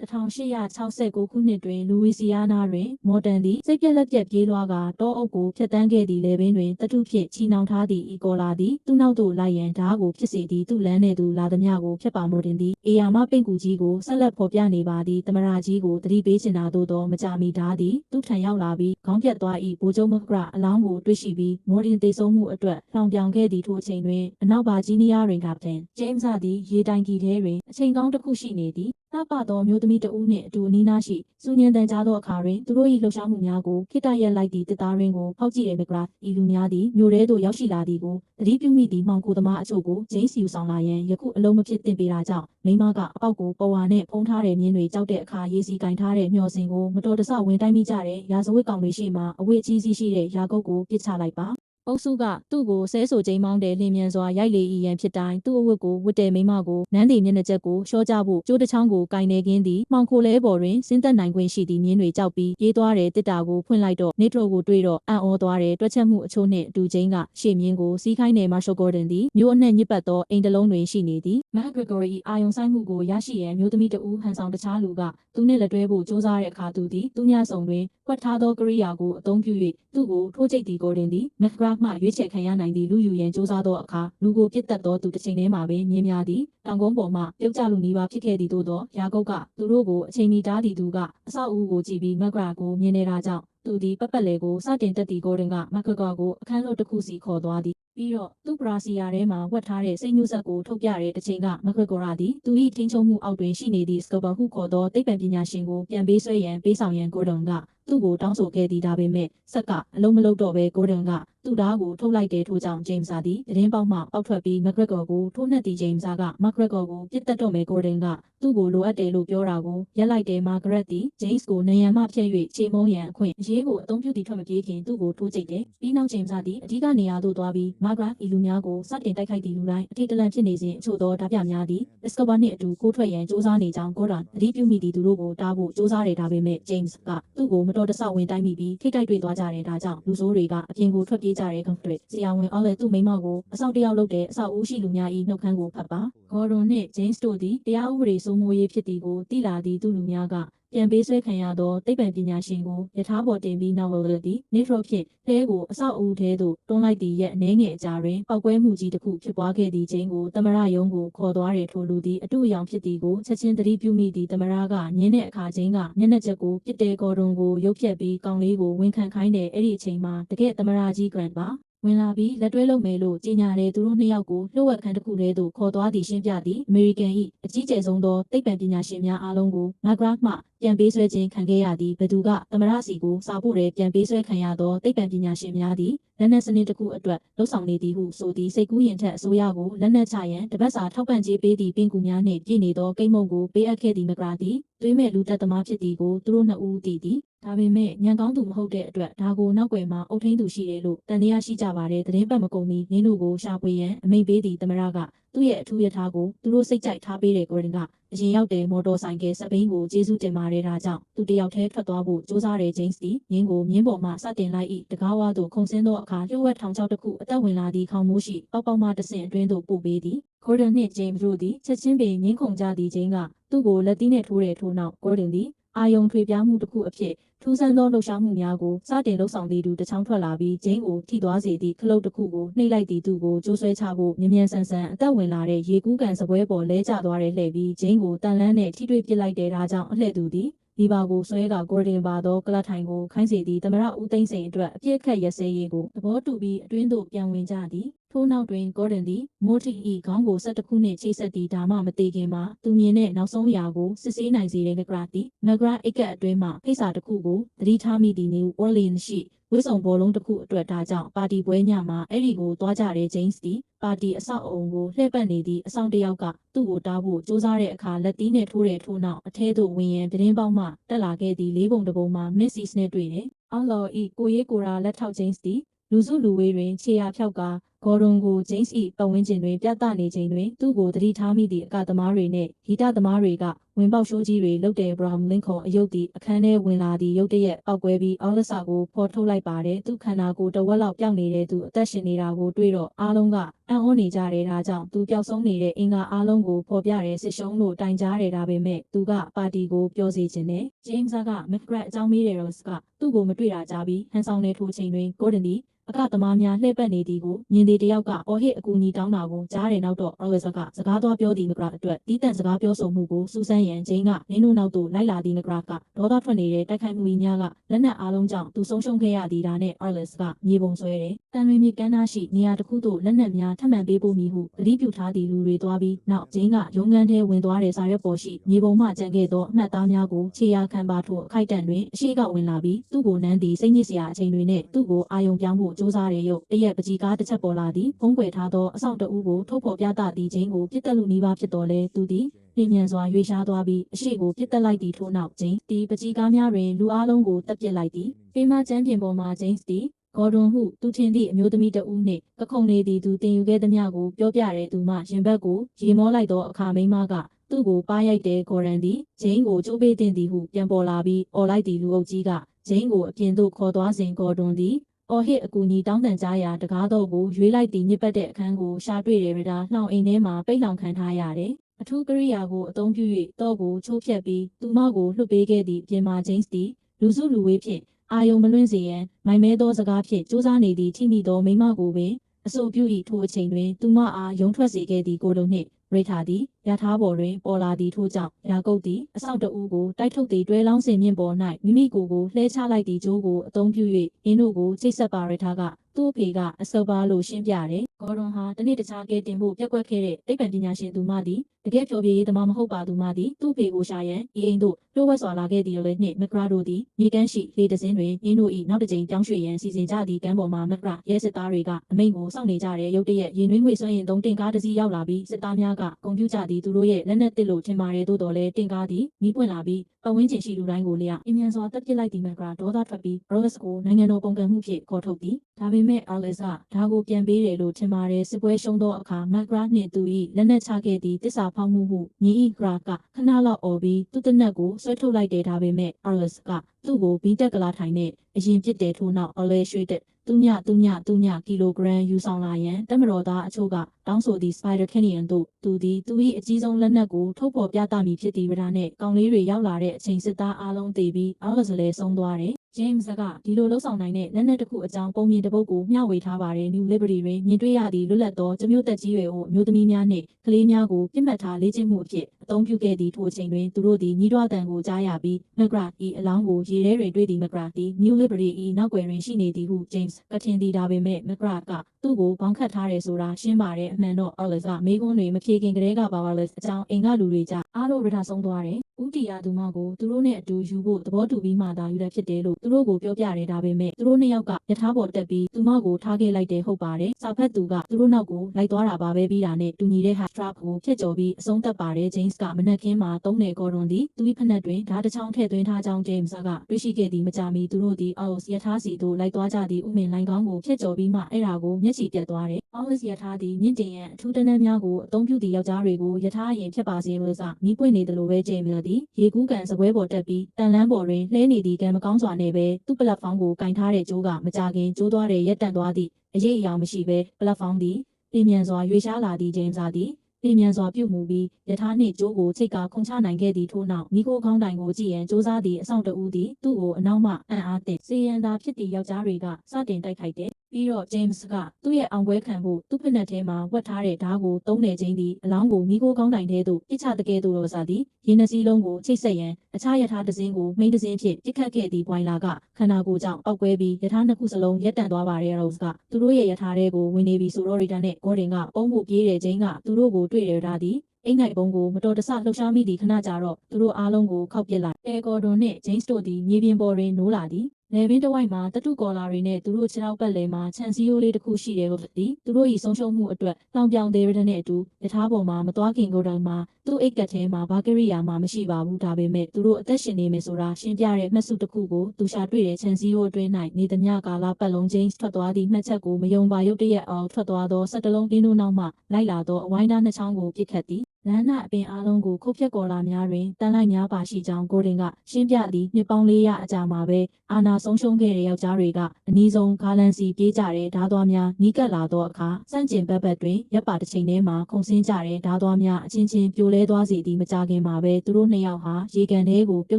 1869ခုနှစ်တွင် လူဝီစီယာနာတွင် မော်တန်သည် စိတ်ပြက်လက်ပြက်ပြေးလွှားကတောအုပ်ကိုဖျက်တမ်းခဲ့သည့်လေပင်တွင်တတုဖြင့်ချီနှောင်ထားသည့်ဤကောလာသည် သူ့နောက်သို့လိုက်ရန်ဓားကိုဖြစ်စေသည့်သူ့လမ်းနှင့်သူလာသည်များကိုဖျက်ပါမော်တင်သည်အေယာမပင့်ကူကြီးကိုဆက်လက်ဖော်ပြနေပါသည်တမရာကြီးကိုတတိပေးချင်တာသို့သောမကြမီဓားသည်သူ့ထံရောက်လာပြီးခေါင်းပြတ်သွား၏ဘိုးချုပ်မကရအလောင်းကိုတွေ့ရှိပြီးမော်တင်တေဆုံးမှုအတွက်လောင်ပြောင်ခဲ့သည့်ထိုအချိန်တွင်အနောက်ပါဂျီနီးယားတွင်ကပတန်ဂျိမ်းစာသည်ရေတိုင်ကြီးထဲတွင်အချိန်ကောင်းတစ်ခုရှိနေသည် လှပသောမျိုးသမီးတဦးနှင့်အတူအနီးနားရှိစူညံတန်ကြားသောအခါတွင်သူတို့၏လှုပ်ရှားမှုများကိုခိတရက်လိုက်သည့်တစ်သားရင်းကိုဖောက်ကြည့်တဲ့မကရာဤလူများသည်မျိုးရဲသို့ရောက်ရှိလာသည်ကိုသတိပြုမိသည့်မှောင်ကိုသမားအချို့ကိုဂျိမ်းစီယူဆောင်လာရန်ယခုအလုံးမဖြစ်တင်ပေးတာကြောင့်မိမကအပေါက်ကိုပေါ်ဝါနှင့်ဖုံးထားတဲ့မြင်းတွေကြောက်တဲ့အခါရေးစီကင်ထားတဲ့မျှော်စင်ကိုမတော်တဆဝင်တိုင်းမိကြတဲ့ရာဇဝတ်ကောင်တွေရှိမှအဝိအကြီးစီးရှိတဲ့ရာကုတ်ကိုပစ်ချလိုက်ပါ အုပ်စုကသူ့ကိုဆဲဆိုချိန်မောင်းတဲ့လင်းမြန်စွာရိုက်လေဤရန်ဖြစ်တိုင်းသူ့အဝတ်ကိုဝတ်တဲ့မိမကိုနန်းတီမျက်နှာချက်ကိုရှော့ကြဖို့ကျိုးတစ်ချောင်းကိုကင်နေခင်းသည်မှောင်ခိုလဲပေါ်တွင်စင်းသက်နိုင်ခွင့်ရှိသည့်မြင်းတွေကြောက်ပြီးရေးသွားတဲ့တစ်တာကိုဖွင့်လိုက်တော့နေထရိုကိုတွေ့တော့အံ့ဩသွားတဲ့တွက်ချက်မှုအချို့နှင့်အတူချင်းကရှေ့မြင်းကိုစီးခိုင်းနေမာရှယ်ဂေါ်ဒန်သည်မြို့အနှံ့ညစ်ပတ်သောအိမ်တစ်လုံးတွင်ရှိနေသည် မဟဂရဂိုရီအာယုံဆိုင်မှုကိုရရှိရန်မျိုးသမီးတဦးဟန်ဆောင်တခြားလူကသူနဲ့လက်တွဲဖို့စူးစမ်းတဲ့အခါသူသည်သူညဆောင်တွင်ကွက်ထားသောကရိယာကိုအသုံးပြု၍သူ့ကိုထိုးကျိတ်သည်ကိုတင်သည်မက်ဂရာမှရွေးချယ်ခံရနိုင်သည့်လူယူရန်စူးစမ်းသောအခါလူကိုပြစ်တက်သောသူတစ်ချိန်တည်းမှာပင်မြင်များသည့်တောင်ကုန်းပေါ်မှပြုတ်ကျလူနီးပါးဖြစ်ခဲ့သည်သို့သောရာဂုတ်ကသူတို့ကိုအချိန်မီတားသည့်သူကအဆောက်အဦကိုကြည့်ပြီးမက်ဂရာကိုမြင်နေတာကြောင့်သူသည်ပပလဲကိုစတင်တက်သည့်ကိုတင်ကမက်ဂရာကိုအခန်းလွတ်တစ်ခုစီခေါ်သွားသည် ပြီးတော့သူ့ပရာစီယာထဲမှာဝတ်ထားတဲ့စိတ်ညှို့ဆက်ကိုထုတ်ပြတဲ့တစ်ချိန်ကမက်ဂရီဂိုရာသည်သူ၏ထိန်းချုပ်မှုအောက်တွင်ရှိနေသည့်စကဘာဟုခေါ်သောသိပ္ပံပညာရှင်ကိုပြန်ပေးဆွဲရန်ပေးဆောင်ရန်ဂိုဒွန်က သူ့ကိုတောင်းဆိုခဲ့သည်ဒါပေမဲ့ဆက်ကအလုံးမလုံးတော့ပဲဂိုဒန်ကသူ့သားကိုထုတ်လိုက်တယ်ထို့ကြောင့်ဂျိမ်းစာသည်တရင်ပေါက်မှပောက်ထွက်ပြီးမက်ဂရက်ဂေါ်ကိုထိုးနှက်သည့်ဂျိမ်းစာကမက်ဂရက်ဂေါ်ကိုပြစ်တက်တော့မယ်ဂိုဒန်ကသူ့ကိုလိုအပ်တယ်လို့ပြောတာကိုရက်လိုက်တယ်မာဂရက်သည်ဂျိမ်းစ်ကိုနယံမှဖျက်၍ခြေမုံရန်အခွင့်အရေးကိုအသုံးပြုသည့်ထွက်မပြေးခင်သူ့ကိုထိုးကြိတ်တယ်ပြီးနောက်ဂျိမ်းစာသည်အဓိကနေရာသို့သွားပြီးမာဂရက်ဤလူများကိုစတင်တိုက်ခိုက်သည့်လူတိုင်းအထိတ်တလန့်ဖြစ်နေစဉ်အချို့သောဓာပြများသည် Discover နှင့်အတူကိုထွက်ရန်စူးစမ်းနေကြောင်းဂိုဒန်အဓိပြုမိသည့်သူတို့ကိုတားဖို့စူးစမ်းရတာပေမဲ့ဂျိမ်းစ်ကသူ့ကိုမတော်တဆဝင်တိုင်းမိပြီးထိတ်တိုက်တွေ့သွားကြတယ်ဒါကြောင့်လူဆိုးတွေကအပြင်ကိုထွက်ပြေးကြတဲ့ကွန်ဖရင့်ဆရာဝန်အော်လည်းသူ့မိမကိုအဆောက်တယောက်လုပ်တဲ့အဆောက်အဦရှိလူများ၏နှုတ်ခမ်းကိုဖတ်ပါဂေါ်ဒွန်နှင့်ဂျိမ်းစ်တို့သည်တရားဥပဒေစိုးမိုးရေးဖြစ်သည်ကိုသိလာသည့်သူလူများက ပြန်ပေးဆွဲခံရသောသိပ္ပံပညာရှင်ကိုယထာပေါ်တင်ပြီးနောက်လို့သည်နေထရိုဖြင့်တဲကိုအဆောက်အဦထဲသို့တွန်းလိုက်သည့်ရဲ့အနေငယ်အကြာတွင်ပောက်ကွဲမှုကြီးတစ်ခုဖြစ်ပွားခဲ့သည့်ချိန်ကိုတမရယုံကိုခေါ်သွားတဲ့ထိုလူသည်အတူအယောင်ဖြစ်သည်ကိုချက်ချင်းသတိပြုမိသည့်တမရကညင်းတဲ့အခါချင်းကမျက်နှာချက်ကိုပြစ်တဲကော်တွန်ကိုရုပ်ဖြတ်ပြီးကောင်းလေးကိုဝန်ခံခိုင်းတဲ့အဲ့ဒီအချိန်မှာတကယ်တမရကြီးဂရန်ပါ ဝင်လာပြီးလက်တွဲလုပ်မယ်လို့ကြေညာတဲ့သူတို့နှစ်ယောက်ကိုလှုပ်ဝက်ခန်းတစ်ခုထဲသို့ခေါ်သွားသည်ရှင်းပြသည်အမေရိကန်၏အကြီးကျယ်ဆုံးသောသိပ္ပံပညာရှင်များအားလုံးကိုမဂရာမှပြန်ပေးဆွဲခြင်းခံခဲ့ရသည်ဘသူကသမရစီကိုစာဖို့ရဲပြန်ပေးဆွဲခံရသောသိပ္ပံပညာရှင်များသည်လက်နက်စနစ်တစ်ခုအတွက်လှုပ်ဆောင်နေသည်ဟုဆိုသည်စိတ်ကူးရင်ထက်အစိုးရကိုလက်နက်ချရန်တပတ်စာထောက်ပံ့ကြေးပေးသည့်ပင်ကူများနှင့်ပြည်နေသောကိမ့်မုံကိုပေးအပ်ခဲ့သည်မကရာသည်သွေးမဲ့လူသက်သမားဖြစ်သည်ကိုသူတို့နှစ်ဦးသိသည် ဒါပေမဲ့ညံကောင်းသူမဟုတ်တဲ့အတွက်ဒါကိုနောက်ွယ်မှာအုပ်ထင်းသူရှိတယ်လို့တန်တရားရှိကြပါတယ်သတင်းပတ်မကုန်မီနင်းတို့ကိုရှာဖွေရန်အမိန့်ပေးသည့်သမရကသူ့ရဲ့အထူးရထားကိုသူတို့စိတ်ကြိုက်ထားပေးတဲ့ကိုရင်ကအရင်ရောက်တဲ့မော်တော်ဆိုင်ကယ်စပိန်ကိုကျေးဇူးတင်ပါတယ်ဒါကြောင့်သူတယောက်တည်းထွက်သွားဖို့စူးစမ်းတဲ့ဂျိမ်းစ်တီမြင်းကိုမြင်းပေါ်မှစတင်လိုက်၏တကားဝါသို့ခုန်ဆင်းသောအခါလျှို့ဝှက်ထောင်ချောက်တစ်ခုအသက်ဝင်လာသည့်ခေါင်းမိုးရှိပေါက်ပေါက်မှတဆင့်အတွင်းသို့ပို့ပေးသည်ဂိုဒန်နှင့်ဂျိမ်းတို့သည်ချက်ချင်းပင်ငင်းခုန်ကြသည့်ဂျိမ်းကသူ့ကိုလက်သီးနှင့်ထိုးတဲ့ထိုးနောက်ဂိုဒန်သည် အာယုံထွေပြားမှုတစ်ခုအဖြစ်ထူးဆန်းသောလှုပ်ရှားမှုများကိုစတင်လှုပ်ဆောင်သည့်သူတစ်ချောင်းထွက်လာပြီးဂျိန်းကိုထိသွားစေသည့်ခလုတ်တစ်ခုကိုနှိပ်လိုက်သည့်သူကိုကျိုးဆွဲချဖို့မြ мян ဆန်ဆန်အသက်ဝင်လာတဲ့ရေကူးကန်စပွဲပေါ်လဲကျသွားတဲ့လှည့်ပြီးဂျိန်းကိုတန်လန်းနဲ့ထိတွေ့ပစ်လိုက်တဲ့ဒါကြောင့်အလှည့်သူသည် ဒီပါကိုဆွဲကကိုရင်ပါသောကလထိုင်ကိုခိုင်းစေသည့်သမရဦးသိန်းစိန်အတွက်အပြစ်ခတ်ရစဲရေးကိုသဘောတူပြီးအတွင်းသို့ပြန်ဝင်ကြသည်ထို့နောက်တွင်ဂေါ်ဒန်သည်မိုးတီ၏ခေါင်းကိုဆက်တစ်ခုနှင့်ချိတ်ဆက်သည့်ဒါမှမသေးခင်မှာသူမြင်တဲ့နောက်ဆုံးအရာကိုစစ်ဆေးနိုင်စေတဲ့မဂရာသည်မဂရာအိတ်ကပ်အတွင်းမှဖိစာတစ်ခုကိုသတိထားမိသည်နေအော်လင်ရှိဝစ်စုံဘောလုံးတစ်ခုအတွက်ဒါကြောင့်ပါတီပွဲညမှာအဲ့ဒီကိုသွားကြတဲ့ဂျိမ်းစ်သည်ပါတီအဆောက်အအုံကိုလှည့်ပတ်နေသည့်အဆောင်တစ်ယောက်ကသူ့ကိုတားဖို့စူးစမ်းတဲ့အခါလက်သီးနဲ့ထိုးတဲ့ထိုးနောက်အထဲသို့ဝင်ရန်ပြင်းပေါက်မှတက်လာခဲ့သည့်လေးပုံတစ်ပုံမှာမစ်ဆီစ်နဲ့တွေ့တယ်။အော်လော်ဤကိုရေးကိုရာလက်ထောက်ဂျိမ်းစ်သည်လူစုလူဝေးတွင်ခြေရာဖြောက်က ဂေါ်ဒွန်ကိုဂျိမ်းစ်၏ပတ်ဝန်းကျင်တွင်ပြသနေချိန်တွင်သူ့ကိုသတိထားမိသည့်အကသမားတွေနှင့်ဂီတသမားတွေကဝင်ပေါက်ရှိုးကြီးတွေလုတ်တဲ့ဘရောင်လင်ခွန်အယုတ်သည်အခန်းထဲဝင်လာသည့်ရုတ်တရက်ပောက်ကွဲပြီးအောက်လက်စာကိုဖော်ထုတ်လိုက်ပါတယ်သူခန္ဓာကိုယ်တစ်ဝက်လောက်ပျောက်နေတဲ့သူအသက်ရှင်နေတာကိုတွေ့တော့အားလုံးကအံ့ဩနေကြတယ်ဒါကြောင့်သူပျောက်ဆုံးနေတဲ့အင်္ဂါအားလုံးကိုဖော်ပြတဲ့စစ်ရှုံးလို့တိုင်ကြားတယ်ဒါပေမဲ့သူကပါတီကိုပြောစီခြင်းနဲ့ဂျိမ်းစ်ကမက်ကရက်အကြောင်းမေးတယ်ရော့စ်ကသူ့ကိုမတွေ့တာကြားပြီးဟန်ဆောင်နေထိုးချိန်တွင်ဂိုဒန်သည်အကသမားများလှည့်ပတ်နေသည်ကိုမြင်သည်တယောက်ကအော်ဟစ်အကူအညီတောင်းတာကိုကြားတယ်နောက်တော့အော်ဝက်ဆကစကားသွားပြောသည်မကရာအတွက်တီးတန့်စကားပြောဆိုမှုကိုစူးစမ်းရန်ဂျိန်းကနင်းတို့နောက်သို့လိုက်လာသည်မကရာကဒေါသထွက်နေတဲ့တိုက်ခိုက်မှုကြီးများကလက်နက်အားလုံးကြောင့်သူဆုံးရှုံးခဲ့ရသည်ဒါနဲ့အော်လက်စ်ကမြေပုံဆွဲတယ်တန်လွင်မြေကမ်းနားရှိနေရာတစ်ခုသို့လက်နက်များထပ်မံပေးပို့မည်ဟုသတိပြုထားသည့်လူတွေသွားပြီးနောက်ဂျိန်းကရုံးခန်းထဲဝင်သွားတဲ့စာရွက်ပေါ်ရှိမြေပုံမှကျန်ခဲ့သောအမှတ်သားများကိုခြေရာခံပါထို့အခိုက်အတန့်တွင်အရှိကဝင်လာပြီးသူ့ကိုနမ်းသည့်စိတ်ညစ်စရာအချိန်တွေနဲ့သူ့ကိုအာယုံပြောင်းဖို့စ조사တဲ့ရုပ်တရက်ပကြီးကားတစ်ချက်ပေါ်လာသည်ဖုံးကွယ်ထားသောအဆောက်တအုပ်ကိုထုတ်ဖော်ပြသသည့်ချင်းကိုပြစ်တက်လူနီးပါးဖြစ်တော်လဲသူသည်ပြင်းမြန်စွာရွေရှားသွားပြီးအရှိကိုပြစ်တက်လိုက်သည့်ထို့နောက်ချင်းဒီပကြီးကားများတွင်လူအလုံးကိုတပ်ပစ်လိုက်သည်ဖေးမချမ်းပြင်ပေါ်မှဂျိမ်းစ်သည်ဂေါ်ဒွန်ဟုသူထင်သည့်အမျိုးသမီးတဦးနှင့်ကခုန်နေသည့်သူတင်ယူခဲ့သမျှကိုပြောပြတဲ့သူမှရင်ဘတ်ကိုရေမောလိုက်သောအခါမိန်းမကသူ့ကိုပါရိုက်တဲ့ဂေါ်ရန်သည်ဂျိန်းကိုကျိုးပေးတင်သည်ဟုပြန်ပေါ်လာပြီးអော်လိုက်သည့်လူအုပ်ကြီးကဂျိန်းကိုအပြင်သို့ခေါ်သွားစဉ်ဂေါ်ဒွန်သည် အော်ဟစ်အကူအညီတောင်းတန်ကြရာတကားတော့ကိုရွေးလိုက်သည့်ညစ်ပတ်တဲ့အခန်းကိုရှာတွေ့တယ်ဗဒါလှောင်အိမ်ထဲမှာပိတ်လောင်ခံထားရတယ်။အထူးကရိယာကိုအသုံးပြု၍တော့ကိုချိုးဖျက်ပြီးသူမကိုလွှတ်ပေးခဲ့သည့်ပြင်မာဂျိမ်းစ်သည်လူစုလူဝေးဖြင့်အာယုံမလွင့်စေရန်မိုင်မဲသောစကားဖြင့်စူးစမ်းနေသည့်ထိမိသောမိန်းမကိုပင်အဆိုပြု၏ထိုအချိန်တွင်သူမအားယုံထွက်စေခဲ့သည့်ကိုလိုနှင့်ရိထာသည် ရထားပေါ်တွင်ပေါ်လာသည့်ထို့ကြောင့်ရာကုတ်သည်အဆောက်တအူးကိုတိုက်ထုတ်သည့်တွဲလောင်းစင်မြင့်ပေါ်၌မိမိကိုယ်ကိုလှဲချလိုက်သည့်ဂျိုးကိုအသုံးပြု၍အင်းတို့ကိုချိတ်ဆက်ပါရထားကသူ့အဖေကအစောပါလို့ရှင်းပြတယ်။ဂေါ်ဒွန်ဟာတနေ့တခြားကဲတင်ဖို့ပြက်ကွက်ခဲ့တဲ့တိပ္ပံပညာရှင်သူမသည်တကယ်ဖြောပြရေးသမားမဟုတ်ပါသူမသည်သူ့အဖေကိုရှာရန်ဤအိမ်သို့တိုးဝက်စွာလာခဲ့သည်လည်းနှင့်မကရာတို့သည်မြေကမ်းရှိလေတစင်းတွင်အင်းတို့၏နောက်တစ်ကြိမ်ပြောင်းရွှေ့ရန်စီစဉ်ကြသည့်ကမ်းပေါ်မှာမကရာရဲစစ်သားတွေကအမိန့်ကိုစောင့်နေကြတဲ့ရုတ်တရက်ရင်နှွေးငွေဆွမ်းရင်သုံးတင်ကားတစ်စီးရောက်လာပြီးစစ်သားများကကွန်ပျူတာသည်သူတို့ရဲ့လက်နက်တစ်လို့ထင်ပါတယ်သို့တော်လည်းတင်ကားသည်မီးပွင့်လာပြီးပတ်ဝန်းကျင်ရှိလူတိုင်းကိုလျအင်မြန်စွာတက်ပစ်လိုက်သည်မကရာဒေါသထွက်ပြီး Rose ကိုနိုင်ငံတော်ပုံကံမှုဖြင့်ခေါ်ထုတ်သည်ဒါပေမဲ့ Alice ကဒါကိုပြန်ပေးတယ်လို့ထင်ပါတယ်စစ်ပွဲရှုံးသောအခါမကရာနှင့်သူ၏လက်နက်ချခဲ့သည့်တစ္ဆာဖောက်မှုဟုညီ၏ဂရာကခဏလောက်អော်ပြီးသူ့တနက်ကိုဆွဲထုတ်လိုက်တယ်ဒါပေမဲ့ Alice ကသူ့ကိုဘီတက်ကလာထိုင်နဲ့အရင်ပြစ်တယ်ထို့နောက် Alice ရွှေတက် သူညသူညသူညကီလိုဂရမ်ယူဆောင်လာရန်တမတော်သားအချို့ကတောင်းဆိုသည့် Spider Canyon တို့သူသည်သူ၏အကြီးဆုံးလက်နက်ကိုထုတ်ဖော်ပြသမည်ဖြစ်သည့်ဗဒါနှင့်ကောင်လေးတွေရောက်လာတဲ့အချိန်စစ်သားအားလုံးတည်ပြီး Alice လည်းဆုံးသွားတယ် James ကဒီလိုလှုပ်ဆောင်နိုင်တဲ့လက်နက်တစ်ခုအကြောင်းပုံမြင်တစ်ပုဒ်ကိုမျှဝေထားပါတယ် New Liberty တွင်မြင်တွေ့ရသည့်လွတ်လပ်သောကျမျိုးသက်ကြီးတွေကိုအမျိုးသမီးများနှင့်ကလေးများကိုပြစ်မှတ်ထားလေ့ကျင့်မှုအဖြစ်အသုံးပြုခဲ့သည့်ထိုအချိန်တွင်သူတို့သည်ညီးတွားတန်ကိုကြားရပြီး McGrath ၏အလောင်းကိုရေထဲတွင်တွေ့သည့် McGrath သည် New Liberty ၏နောက်ွယ်တွင်ရှိနေသည်ဟု James ကထင်သည်ဒါပေမဲ့ McGrath ကသူ့ကိုဘောင်းခတ်ထားတယ်ဆိုတာရှင်းပါတယ်အမှန်တော့ Alice ကမေးခွန်းတွေမဖြေခင်ကတည်းကပါ Alice အကြောင်းအိမ်ကလူတွေကြား အားလုံးရထားဆုံးသွားတယ်ဦးတီယာသူမကိုသူတို့နဲ့အတူယူဖို့သဘောတူပြီးမှသာယူရဖြစ်တယ်လို့သူတို့ကိုပြောပြတယ်ဒါပေမဲ့သူတို့နှစ်ယောက်ကယထာပေါ်တက်ပြီးသူမကိုထားခဲ့လိုက်တယ်ဟုတ်ပါတယ်စာဖတ်သူကသူတို့နောက်ကိုလိုက်သွားတာပါပဲပြီးတာနဲ့တူညီတဲ့ strap ကိုဖျက်ကျော်ပြီးအဆုံးသတ်ပါတယ် James ကမနက်ခင်းမှာသုံးနယ်ကော်ရွန်သည်သူ၏ဖက်နှက်တွင်ဓာတ်တစ်ချောင်းထည့်သွင်းထားကြောင်း James ကတွေ့ရှိခဲ့သည်မကြမီသူတို့သည် Alice ယထာစီသို့လိုက်သွားကြသည်ဥမင်လိုင်းကောင်းကိုဖျက်ကျော်ပြီးမှအဲ့ဒါကိုမျက်ခြေပြတ်သွားတယ် Alice ယထာသည်မြင့်တင်ရန်အထူးတန်းတန်းများကိုအသုံးပြုသည့်ယောက်ျားတွေကိုယထာရင်ဖြစ်ပါစေလို့စမိပွင့်နေတယ်လို့ပဲ James သည်ရေကူးကန်စပွဲပေါ်တက်ပြီးတန်လန်းပေါ်တွင်လှဲနေသည့်ကံမကောင်းစွာနဲ့ပဲသူ့ပလက်ဖောင်းကိုကင်ထားတဲ့ကြိုးကမကြခင်ကျိုးသွားတဲ့ရက်တန့်သွားသည့်အရေးအယောင်မရှိပဲပလက်ဖောင်းသည်ပြင်မြန်စွာရွေရှားလာသည့် James သည်ပြင်မြန်စွာပြုတ်မှုပြီးယထာနှင့်ကျိုးကိုချိတ်ကခုန်ချနိုင်ခဲ့သည့်ထို့နောက်မိခိုးခေါင်းတိုင်ကိုကြည့်ရန်စူးစမ်းသည့်အဆောင်တဦးသည်သူ့ကိုအနောက်မှအံ့အားသင့်စေရန်သာဖြစ်သည့်ယောက်ျားတွေကစတင်တိုက်ခိုက်တယ် ပြီးတော့ James ကသူ့ရဲ့အောင်ပွဲခံဖို့သူ့ဖက်နှက်ထဲမှာဝတ်ထားတဲ့ဓာတ်ကိုသုံးနေခြင်းသည်အလောင်းကိုမိခိုးကောင်းတိုင်ထဲသို့ပြစ်ချတကယ်သို့တော့စားသည်ရင်းနှစီးလုံးကိုချိတ်ဆက်ရန်အခြားယထာတစ်စင်းကိုမိန်းတစ်စင်းဖြင့်ပြစ်ခတ်ခဲ့သည့်ပွိုင်လာကခန္ဓာကိုယ်ကြောင့်ပောက်ကွဲပြီးယထာနှစ်ခုစလုံးရက်တန့်သွားပါရဲ့ Rose ကသူတို့ရဲ့ယထာတွေကိုဝင်နေပြီဆိုတော့ Rita နဲ့ Gordon ကပုံမှုပြေးတဲ့ချင်းကသူတို့ကိုတွေ့ရတာသည်အိမ်နိုင်ပုံကိုမတော်တဆလှုပ်ရှားမိသည့်ခဏကြာတော့သူတို့အားလုံးကိုခောက်ပစ်လိုက်။တဲကော်ဒွန်နှင့်ဂျိမ်းစ်တို့သည်မြေပြင်ပေါ်တွင်နိုးလာသည်လေဘင်းတစ်ဝိုက်မှာတတုကော်လာတွေနဲ့သူတို့ခြေထောက်ပတ်လည်မှာခြံစည်းရိုးလေးတစ်ခုရှိတယ်လို့ဖြစ်ပြီးသူတို့ဤဆုံးရှုံးမှုအတွက်လောင်ပြောင်သေးရတဲ့နဲ့အတူယထာပေါ်မှာမသွားခင်ကိုယ်တိုင်မှာသူ့အိတ်ကတ်ထဲမှာဘာကရိယာမှမရှိပါဘူးဒါပေမဲ့သူတို့အသက်ရှင်နေမယ်ဆိုတာရှင်းပြတဲ့မှတ်စုတစ်ခုကိုသူရှာတွေ့တဲ့ခြံစည်းရိုးအတွင်း၌နေသမျှကာလပတ်လုံးချင်းထွက်သွားသည့်မှတ်ချက်ကိုမယုံပါရုပ်တရက်အောင်ထွက်သွားသောစက်တလုံးတင်းတို့နောက်မှလိုက်လာသောအဝိုင်းသားနှစ်ချောင်းကိုပြစ်ခတ်သည် လမ်းနာအပင်အားလုံးကိုခုတ်ဖြတ်ကော်လာများတွင်တန်လိုက်များပါရှိကြောင်းကိုရင်ကရှင်းပြသည်နှစ်ပေါင်း400အကြာမှာပဲအာနာဆုံးရှုံးခဲ့တဲ့ယောက်ျားတွေကအနည်းဆုံးဂါလန်စီပြေးကြတဲ့ဓာသွားများနီးကပ်လာသောအခါစန့်ကျင်ဘက်ဘက်တွင်ရပ်ပါတစ်ချိန်ထဲမှာခုန်ဆင်းကြတဲ့ဓာသွားများအချင်းချင်းပြိုလဲသွားစေသည်မကြခင်မှာပဲသူတို့နှစ်ယောက်ဟာရေကန်ထဲကိုပြု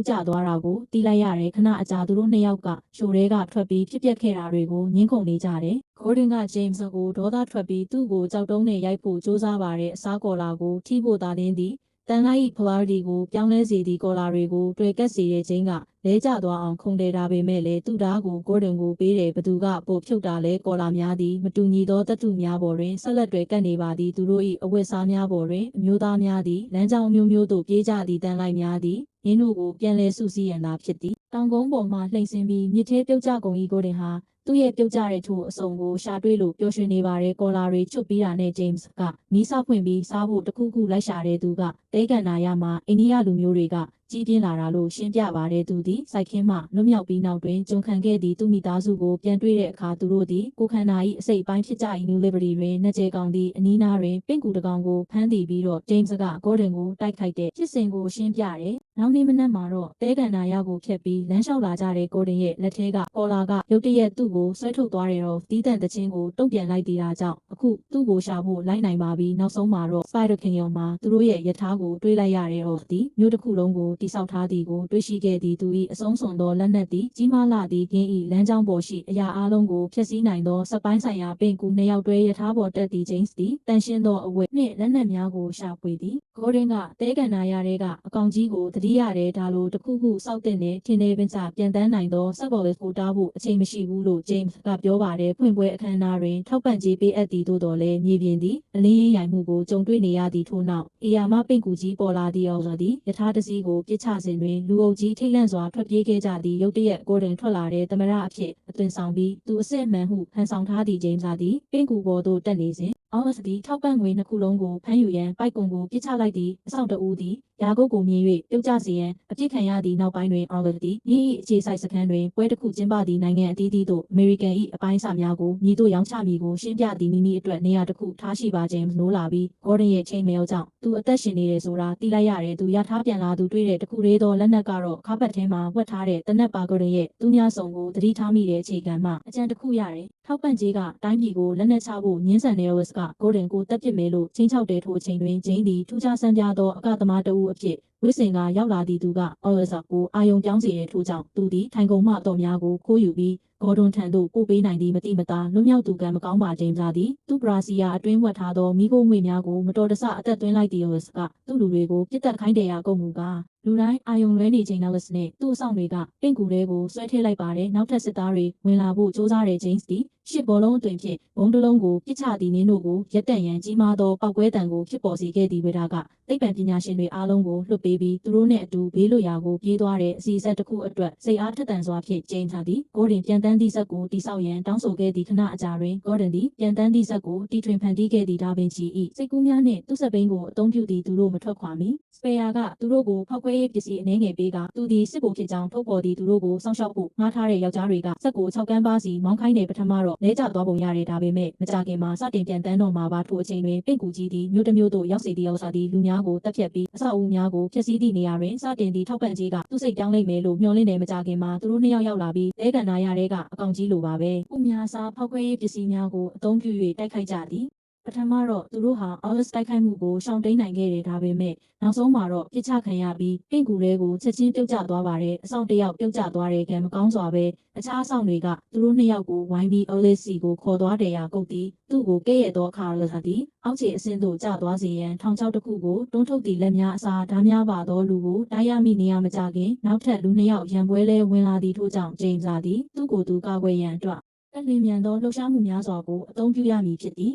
တ်ကျသွားတာကိုတီးလိုက်ရတဲ့ခဏအကြာသူတို့နှစ်ယောက်ကရှိုထဲကထွက်ပြီးဖြစ်ပျက်ခဲ့တာတွေကိုငင်းခုန်နေကြတယ် ဂိုဒင်ကဂျိမ်းစ်ကိုဒေါသထွက်ပြီးသူ့ကိုကြောက်တုံးနဲ့ရိုက်ဖို့ကြိုးစားပါတဲ့အစားကော်လာကိုထိဖို့သာလင်းသည်တန်လိုက်ဖလာဒီကိုပြောင်းလဲစေသည့်ကော်လာတွေကိုတွေ့ကက်စေတဲ့ချင်းကလဲကျသွားအောင်ခုန်တယ်တာပေမဲ့လည်းသူ့ဓာတ်ကိုဂိုဒင်ကိုပေးတယ်ဘသူကပို့ဖြုတ်တာလဲကော်လာများသည်မတူညီသောတတုများပေါ်တွင်ဆက်လက်တွေကပ်နေပါသည်သူတို့၏အဝတ်စားများပေါ်တွင်အမျိုးသားများသည်လမ်းကြောင်းမျိုးမျိုးသို့ပြေးကြသည့်တန်လိုက်များသည်ရင်းတို့ကိုပြန်လဲစုစည်းရန်သာဖြစ်သည်တောင်ကုန်းပေါ်မှလှိမ့်ဆင်းပြီးမြစ်သေးပြုတ်ကျကုန်၏ဂိုဒင်ဟာ သူ့ရဲ့ပြုတ်ကြတဲ့ထိုအစုံကိုရှာတွေ့လို့ပျော်ရွှင်နေပါတယ်ကော်လာတွေချွတ်ပြီးတာနဲ့ဂျိမ်းစ်ကမီးဆောက်ဖွင့်ပြီးစားဖို့တခုခုလိုက်ရှာတဲ့သူကတဲကန်နာရမှာအိန္ဒိယလူမျိုးတွေကကြီးပြင်းလာတာလို့ရှင်းပြပါတယ်သူသည်စိုက်ခင်းမှလွတ်မြောက်ပြီးနောက်တွင်ဂျုံခံခဲ့သည့်သူမိသားစုကိုပြန်တွေ့တဲ့အခါသူတို့သည်ကိုခန္ဓာ၏အစိတ်အပိုင်းဖြစ်ကြ၏ New Liberty တွင်နှကြဲကောင်သည့်အနီးနားတွင်ပင့်ကူတကောင်ကိုဖမ်းသည်ပြီးတော့ဂျိမ်းစ်ကဂေါ်ဒန်ကိုတိုက်ခိုက်တဲ့ဖြစ်စဉ်ကိုရှင်းပြတယ်နောက်နေ့မနက်မှာတော့တဲကန်နာရကိုဖျက်ပြီးလမ်းလျှောက်လာကြတဲ့ကိုဒင်ရဲ့လက်ထဲကကော်လာကရုတ်တရက်သူ့ကိုဆွဲထုတ်သွားတယ်တော့တီးတန့်တခြင်းကိုတုံ့ပြန်လိုက်သေးတာကြောင့်အခုသူ့ကိုရှာဖို့လိုက်နိုင်ပါပြီနောက်ဆုံးမှာတော့ Spider King ရောမှာသူတို့ရဲ့ယထာကိုတွေးလိုက်ရတယ်တော့ဒီမျိုးတစ်ခုလုံးကိုတိဆောက်ထားသည်ကိုတွေးရှိခဲ့သည်သူ၏အဆုံးစွန်သောလက်နက်သည်ကြီးမားလာသည့်ကင်း၏လမ်းကြောင်းပေါ်ရှိအရာအလုံးကိုဖျက်ဆီးနိုင်သောစက်ပိုင်းဆိုင်ရာပင်ကူနှစ်ယောက်တွဲယထာပေါ်တက်သည့် James သည်တန်ရှင်းသောအဝတ်နှင့်လက်နက်များကိုရှာဖွေသည်ဂိုဒင်ကတဲကန်နာရတဲ့ကအကောင်ကြီးကိုတတိယတဲ့ဒါလိုတစ်ခုခုစောက်တဲ့နဲ့ထင်းနေပင်ချပြန်တန်းနိုင်သောစက်ဘော်လစ်ကိုတားဖို့အချိန်မရှိဘူးလို့ James ကပြောပါတယ်ဖွင့်ပွဲအခမ်းအနားတွင်ထောက်ပံ့ကြေးပေးအပ်သည်သို့တော်လည်းမြေပြင်သည်အလင်းရင်ရိုင်မှုကိုကြုံတွေ့နေရသည့်ထို့နောက်အေယာမပင့်ကူကြီးပေါ်လာသည့်အောင်ဆိုသည်ယထာတစည်းကိုပြစ်ချစဉ်တွင်လူအုပ်ကြီးထိတ်လန့်စွာထွက်ပြေးခဲ့ကြသည့်ရုတ်တရက်ကိုယ်တွင်ထွက်လာတဲ့သမရအဖြစ်အသွင်ဆောင်ပြီးသူအစစ်အမှန်ဟုဟန်ဆောင်ထားသည့် James သည်ပင့်ကူပေါ်သို့တက်နေစဉ်အော်စသည်ထောက်ပံ့ငွေနှစ်ခုလုံးကိုဖမ်းယူရန်ပိုက်ကွန်ကိုပြစ်ချလိုက်သည့်အဆောက်တအူးသည်ရာကုတ်ကိုမြင်၍ပြုတ်ကျစေရန်အပြစ်ခံရသည့်နောက်ပိုင်းတွင်အော်လ်သည်ဤအခြေဆိုင်စခန်းတွင်ပွဲတစ်ခုကျင်းပသည့်နိုင်ငံအသီးသီးသို့အမေရိကန်၏အပိုင်းအစများကိုမြည်သို့ရောင်းချမည်ကိုရှင်းပြသည့်မိမိအတွက်နေရာတစ်ခုထားရှိပါခြင်းနိုးလာပြီးဂေါ်ဒန်ရဲ့ချိန်မဲကြောင့်သူအသက်ရှင်နေတယ်ဆိုတာသိလိုက်ရတယ်သူရထားပြန်လာသူတွေ့တဲ့တခုလေးသောလက်နက်ကတော့ခါပတ်ထဲမှာဝတ်ထားတဲ့တနက်ပါဂေါ်ဒန်ရဲ့သူများဆောင်ကိုသတိထားမိတဲ့အခြေခံမှအကြံတစ်ခုရတယ်ထောက်ပံ့ကြေးကတိုင်းပြည်ကိုလက်နက်ချဖို့ညှင်းဆန်နေရဝစ်ကဂိုဒန်ကိုတက်ပစ်မယ်လို့ချင်းချောက်တဲ့ထိုအချိန်တွင်ဂျင်းသည်ထူးခြားဆန်းပြသောအကသမားတဦးအဖြစ် ဝိစင်ကရောက်လာသည့်သူကအော်ရဆာကိုအာယုံပြောင်းစေတဲ့ထို့ကြောင့်သူသည်ထိုင်ကုန်မှတော်များကိုခိုးယူပြီးဂေါ်ဒွန်ထံသို့ပို့ပေးနိုင်သည့်မတိမတာလွတ်မြောက်သူကံမကောင်းပါခြင်းစားသည်သူပရာစီယာအတွင်းဝတ်ထားသောမိခိုးငွေများကိုမတော်တဆအသက်သွင်းလိုက်သည့်အော်ရဆာကသူ့လူတွေကိုပြစ်တက်ခိုင်းတယ်ရာကုန်မူကားလူတိုင်းအာယုံလွဲနေချိန်နောက်လက်စနဲ့သူ့အဆောင်တွေကပင့်ကူတွေကိုဆွဲထည့်လိုက်ပါတယ်နောက်ထပ်စစ်သားတွေဝင်လာဖို့စ조사တဲ့ဂျိမ်းစ်သည်ရှစ်ဘောလုံးအတွင်ဖြင့်ဘုံတစ်လုံးကိုပြစ်ချသည်နင်းတို့ကိုရက်တန့်ရန်ကြီးမားသောပောက်ကွဲတံကိုဖြစ်ပေါ်စေခဲ့သည်ဝေဒကသိပ္ပံပညာရှင်တွေအားလုံးကိုလွှတ်ပေးပြီးသူတို့နဲ့အတူဘေးလွတ်ရာကိုပြေးသွားတဲ့အစီအဆက်တစ်ခုအတွက်စိတ်အားထက်သန်စွာဖြင့်ကျင်းထားသည်ဂိုဒင်ပြန်တန်းသည့်ဇက်ကိုတိဆောက်ရန်တောင်းဆိုခဲ့သည့်ခဏအကြာတွင်ဂိုဒင်သည်ပြန်တန်းသည့်ဇက်ကိုတီထွင်ဖန်တီးခဲ့သည့်ဒါဗင်ချီ၏စိတ်ကူးများနှင့်သူ့စပိန်ကိုအသုံးပြုသည့်သူတို့မထွက်ခွာမီစပေယာကသူတို့ကိုဖောက်ခွဲရေးပစ္စည်းအနှဲငယ်ပေးကသူသည်စစ်ဗိုလ်ဖြစ်ကြောင်းထုတ်ပေါ်သည့်သူတို့ကိုစောင့်ရှောက်ဖို့ငှားထားတဲ့ယောက်ျားတွေကစက်ကို6ကန်းပါးစီမောင်းခိုင်းတဲ့ပထမတော့လဲကျသွားပုံရတယ်ဒါပေမဲ့မကြခင်မှာစတင်ပြန်တန်းတော်မှာပါထိုအချိန်တွင်ပင့်ကူကြီးသည်မြို့တစ်မြို့သို့ရောက်စီသည့်ဥစ္စာသည်လူများကိုတက်ဖြတ်ပြီးအဆောက်အဦများကိုဖျက်ဆီးသည့်နေရာတွင်စတင်သည့်ထောက်ပံ့ကြီးကသူ့စိတ်ပြောင်းလိမ့်မယ်လို့မျှော်လင့်နေမကြခင်မှာသူတို့နှစ်ယောက်ရောက်လာပြီးတဲကန်နာရတဲ့ကအကောင်ကြီးလိုပါပဲ။ဥများစားဖောက်ခွဲရေးပစ္စည်းများကိုအသုံးပြု၍တိုက်ခိုက်ကြသည် ပထမတော့သူတို့ဟာအော်လစ်တိုက်ခိုက်မှုကိုရှောင်တိန်နိုင်ခဲ့တယ်ဒါပေမဲ့နောက်ဆုံးမှာတော့ပြစ်ချခံရပြီးပင့်ကူလေးကိုချက်ချင်းပြုတ်ကျသွားပါတယ်အဆောင်တစ်ယောက်ပြုတ်ကျသွားတဲ့ကံမကောင်းစွာပဲအခြားအဆောင်တွေကသူတို့နှစ်ယောက်ကိုဝိုင်းပြီးအော်လစ်စီကိုခေါ်သွားတယ်ရာကုတ်သည်သူ့ကိုကဲ့ရဲ့သောအခါလသာသည်အောက်ခြေအဆင့်သို့ကျသွားစေရန်ထောင်ချောက်တစ်ခုကိုတွန်းထုတ်သည့်လက်များအစားဓာများပါသောလူကိုတိုက်ရမိနေရမကြခင်နောက်ထပ်လူနှစ်ယောက်ရံပွဲလဲဝင်လာသည့်ထို့ကြောင့်ဂျိမ်းစာသည်သူ့ကိုယ်သူကာကွယ်ရန်အတွက်တက်လင်းမြန်သောလှုပ်ရှားမှုများစွာကိုအသုံးပြုရမည်ဖြစ်သည်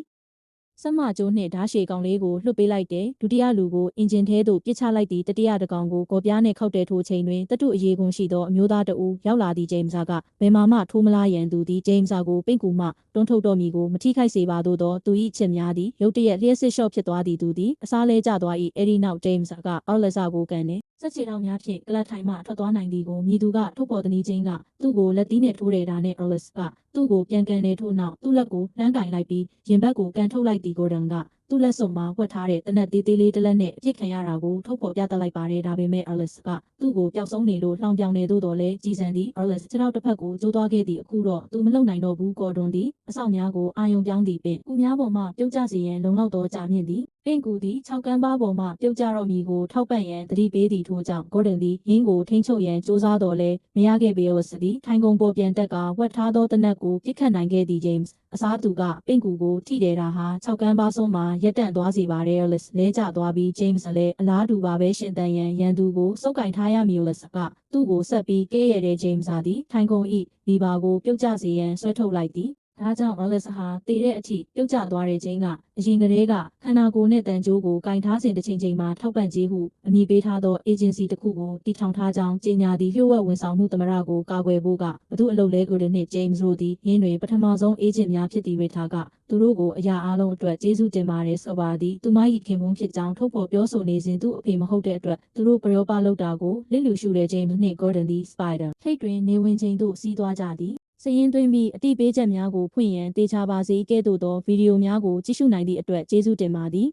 ဆက်မကျိုးနှင့်ဓာရှည်ကောင်လေးကိုလွှတ်ပေးလိုက်တယ်ဒုတိယလူကိုအင်ဂျင်ထဲသို့ပစ်ချလိုက်သည့်တတိယတကောင်ကိုကော်ပြားနှင့်ခောက်တဲ့ထိုချိန်တွင်တတုအရေးကွန်ရှိသောအမျိုးသားတဦးရောက်လာသည့်ဂျိမ်းစာကဘယ်မှာမှထိုးမလားရန်သူသည်ဂျိမ်းစာကိုပင့်ကူမှတွန်းထုတ်တော်မူကိုမထိခိုက်စေပါသို့သောသူ၏အချက်များသည်ရုတ်တရက်လျှက်စစ်ရှော့ဖြစ်သွားသည့်သူသည်အစားလဲကျသွား၏အဲဒီနောက်ဂျိမ်းစာကအောက်လက်စာကိုကန်တယ်စက်ချေတော်များဖြင့်ကလတ်ထိုင်မှထွက်သွားနိုင်သည်ကိုမြည်သူကထုတ်ပေါ်သည်ချင်းကသူ့ကိုလက်သီးနဲ့ထိုးတယ်တာနဲ့အော်လက်စ်ကသူ့ကိုပြန်ကန်နေထို့နောက်သူ့လက်ကိုနှမ်းကင်လိုက်ပြီးရင်ဘတ်ကိုကန်ထုတ်လိုက်သည်ကိုဒန်ကသူ့လက်စုံမှာဝှက်ထားတဲ့တနက်သေးသေးလေးတစ်လက်နဲ့အပြစ်ခံရတာကိုထုတ်ဖော်ပြသလိုက်ပါတယ်ဒါပေမဲ့ Alice ကသူ့ကိုပျောက်ဆုံးနေလို့လှောင်ပြောင်နေသို့တော်လဲကြည်စံသည် Alice ခြေထောက်တစ်ဖက်ကိုကျိုးသွားခဲ့သည့်အခုတော့သူမလုံနိုင်တော့ဘူးကော်တွန်သည်အဆောင်များကိုအာယုံပြောင်းသည်ပင်ကုများပေါ်မှပြုတ်ကျစေရန်လုံလောက်သောကြာမြင့်သည်ပင့်ကူသည်၆ကန်းပါးပေါ်မှပြုတ်ကျတော့မီကိုထောက်ပံ့ရန်တတိပေးသည့်ထို့ကြောင့် Gordon သည်ရင်းကိုထိန်းချုပ်ရန်စ조사တော်လဲမရခဲ့ပေ Alice သည်ထိုင်ကုန်ပေါ်ပြန်တက်ကဝှက်ထားသောတနက်ကိုပြစ်ခတ်နိုင်ခဲ့သည် James အစားသူကပင့်ကူကိုထိတယ်တာဟာ၆ကန်းပါးဆုံးမှာရက်တန့်သွားစီပါတယ် Alice လဲကျသွားပြီး James လည်းအလားတူပါပဲရှင်တန်ရန်ရန်သူကိုစုပ်ကင်ထားရမည် Alice ကသူ့ကိုဆက်ပြီးကဲရတဲ့ James ဟာသည်ထိုင်ကုန်ဤဒီပါကိုပြုတ်ကျစေရန်ဆွဲထုတ်လိုက်သည် ဒါကြောင့် Alice ဟာတည်တဲ့အထိပြုတ်ကျသွားတဲ့ချိန်ကအရင်ကတည်းကခန္ဓာကိုယ်နဲ့တန်ကြိုးကိုကင်ထားစဉ်တစ်ချိန်ချိန်မှာထောက်ပံ့ခြင်းဟုအမည်ပေးထားသော agency တစ်ခုကိုတည်ထောင်ထားကြောင်းကြေညာသည့်လျှို့ဝှက်ဝန်ဆောင်မှုသမရကိုကာကွယ်ဖို့ကဘသူအလုပ်လဲကိုတဲ့နှင့် James တို့သည်ရင်းတွင်ပထမဆုံး agent များဖြစ်သည့်ရိထားကသူတို့ကိုအရာအလုံးအတွက်ကျေးဇူးတင်ပါတယ်ဆိုပါသည်သူမ၏ခင်ပွန်းဖြစ်ကြောင်းထုတ်ဖော်ပြောဆိုနေစဉ်သူ့အဖေမဟုတ်တဲ့အတွက်သူတို့ပရောပါလောက်တာကိုလစ်လူရှုတဲ့ James နှင့် Gordon သည် Spider ထိတ်တွင်နေဝင်ချိန်သို့စီးသွားကြသည် စည်ရင်သွင်းပြီးအတိပေးချက်များကိုဖွင့်ရန်တေချာပါစေကဲ့သို့သောဗီဒီယိုများကိုကြည့်ရှုနိုင်သည့်အတွက်ကျေးဇူးတင်ပါသည်